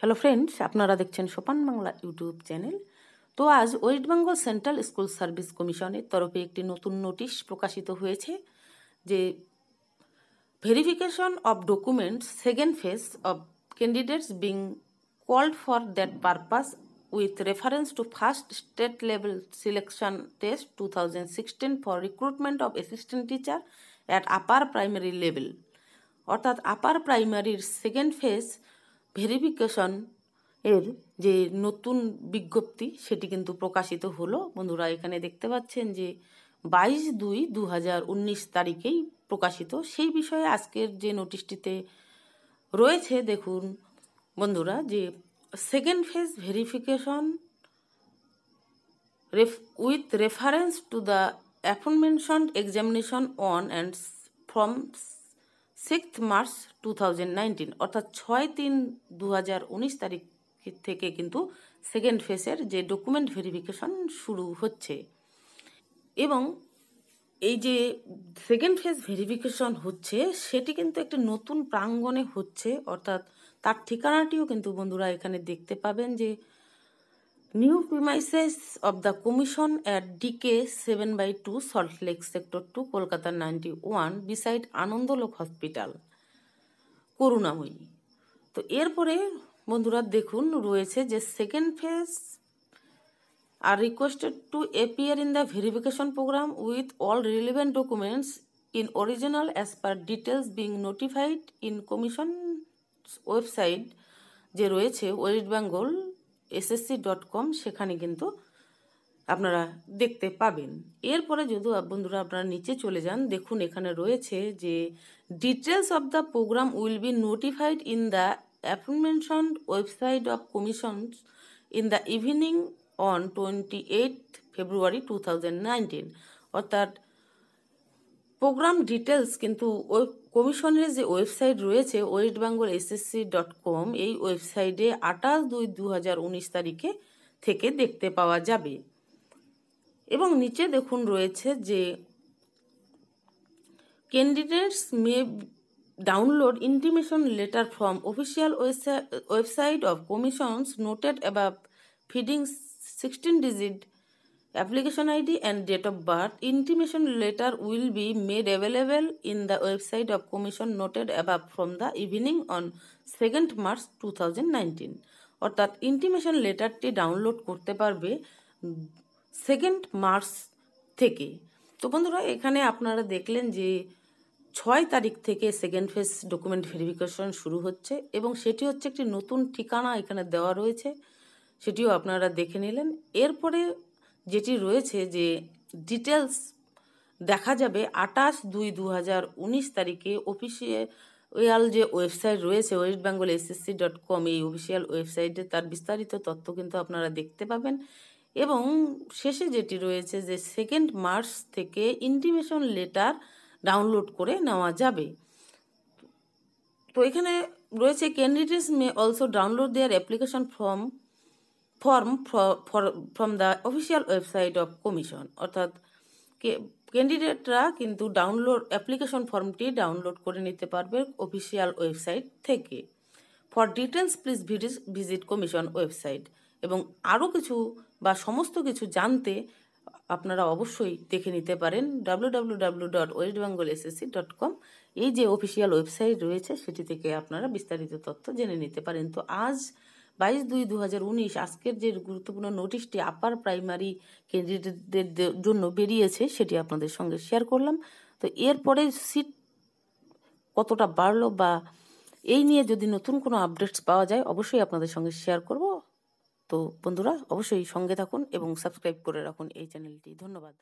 Hello friends আপনারা দেখছেন Sopan Bangla YouTube channel তো আজ West Bengal Central School Service কমিশনের তরফে একটি নতুন নোটিশ প্রকাশিত হয়েছে, যে verification of documents second phase of candidates being called for that purpose with reference to first state level selection test two thousand sixteen for recruitment of assistant teacher at upper primary level অর্থাৎ upper প্রাইমারির second phase verification এর যে নতুন বিজ্ঞপ্তি সেটি কিন্তু প্রকাশিত হলো। বন্ধুরা, এখানে দেখতে পাচ্ছেন যে বাইশ দুই দু হাজার উনিশ তারিখেই প্রকাশিত। সেই বিষয়ে আজকের যে নোটিশটিতে রয়েছে, দেখুন বন্ধুরা, যে second phase verification ref with reference to the appointment examination on and from sixth March to অর্থাৎ ছয় তিন দু তারিখ থেকে কিন্তু সেকেন্ড ফেসের যে ডকুমেন্ট ভেরিফিকেশন শুরু হচ্ছে। এবং এই যে সেকেন্ড ফেজ ভেরিফিকেশন হচ্ছে, সেটি কিন্তু একটি নতুন প্রাঙ্গণে হচ্ছে, অর্থাৎ তার ঠিকানাটিও কিন্তু বন্ধুরা এখানে দেখতে পাবেন যে new premises of the commission at DK seven by two Salt Lake sector two Kolkata ninety one, beside Anandalok hospital, Karunamoyee. তো এরপরে বন্ধুরা দেখুন, রয়েছে যে second phase are requested to appear in the verification programme with all relevant documents in original as per details being notified in commission website যে রয়েছে West Bengal SSC dot com সেখানে কিন্তু আপনারা দেখতে পাবেন। এরপরে যদি বন্ধুরা আপনারা নিচে চলে যান, দেখুন এখানে রয়েছে যে details of the programme will be notified in the appointment website of commissions in the evening on twenty eight February two thousand nineteen অর্থাৎ প্রোগ্রাম ডিটেলস কিন্তু ওই কমিশনের যে ওয়েবসাইট রয়েছে West Bengal SSC dot com, এই ওয়েবসাইটে আঠাশ দুই দু হাজার উনিশ তারিখে থেকে দেখতে পাওয়া যাবে। এবং নিচে দেখুন রয়েছে যে candidates may download intimation letter from official website of commissions noted above feeding sixteen digit application id and date of birth, intimation letter will be made available in the website of commission noted above from the evening on 2nd march 2019 অর্থাৎ intimation লেটারটি download করতে পারবে second March থেকে। তো বন্ধুরা, এখানে আপনারা দেখলেন যে ছয় তারিখ থেকে সেকেন্ড ফেজ ডকুমেন্ট ভেরিফিকেশন শুরু হচ্ছে এবং সেটি হচ্ছে একটি নতুন ঠিকানা এখানে দেওয়া রয়েছে। সেটিও আপনারা দেখে নিলেন। এরপরে যেটি রয়েছে যে ডিটেলস দেখা যাবে আটাশ দুই দু হাজার উনিশ তারিখে অফিসিয়াল যে ওয়েবসাইট রয়েছে West Bengal SSC dot com এই অফিসিয়াল ওয়েবসাইটে তার বিস্তারিত তথ্য কিন্তু আপনারা দেখতে পাবেন। এবং শেষে যেটি রয়েছে যে সেকেন্ড মার্চ থেকে ইন্টিমেশন লেটার ডাউনলোড করে নেওয়া যাবে। তো এখানে রয়েছে candidates may also download their application form form from the official website of commission অর্থাৎ ক্যান্ডিডেটরা কিন্তু ডাউনলোড অ্যাপ্লিকেশন ফর্মটি ডাউনলোড করে নিতে পারবে অফিসিয়াল ওয়েবসাইট থেকে। For details please visit commission website এবং আরও কিছু বা সমস্ত কিছু জানতে আপনারা অবশ্যই দেখে নিতে পারেন W dot West Bengal SSC dot com এই যে অফিসিয়াল ওয়েবসাইট রয়েছে, সেটি থেকে আপনারা বিস্তারিত তথ্য জেনে নিতে পারেন। তো আজ বাইশ দুই দু উনিশ আজকের যে গুরুত্বপূর্ণ নোটিশটি আপার প্রাইমারি ক্যান্ডিডেটদের জন্য বেরিয়েছে, সেটি আপনাদের সঙ্গে শেয়ার করলাম। তো এরপরে সিট কতটা বাড়লো বা এই নিয়ে যদি নতুন কোনো আপডেটস পাওয়া যায়, অবশ্যই আপনাদের সঙ্গে শেয়ার করব। তো বন্ধুরা, অবশ্যই সঙ্গে থাকুন এবং সাবস্ক্রাইব করে রাখুন এই চ্যানেলটি। ধন্যবাদ।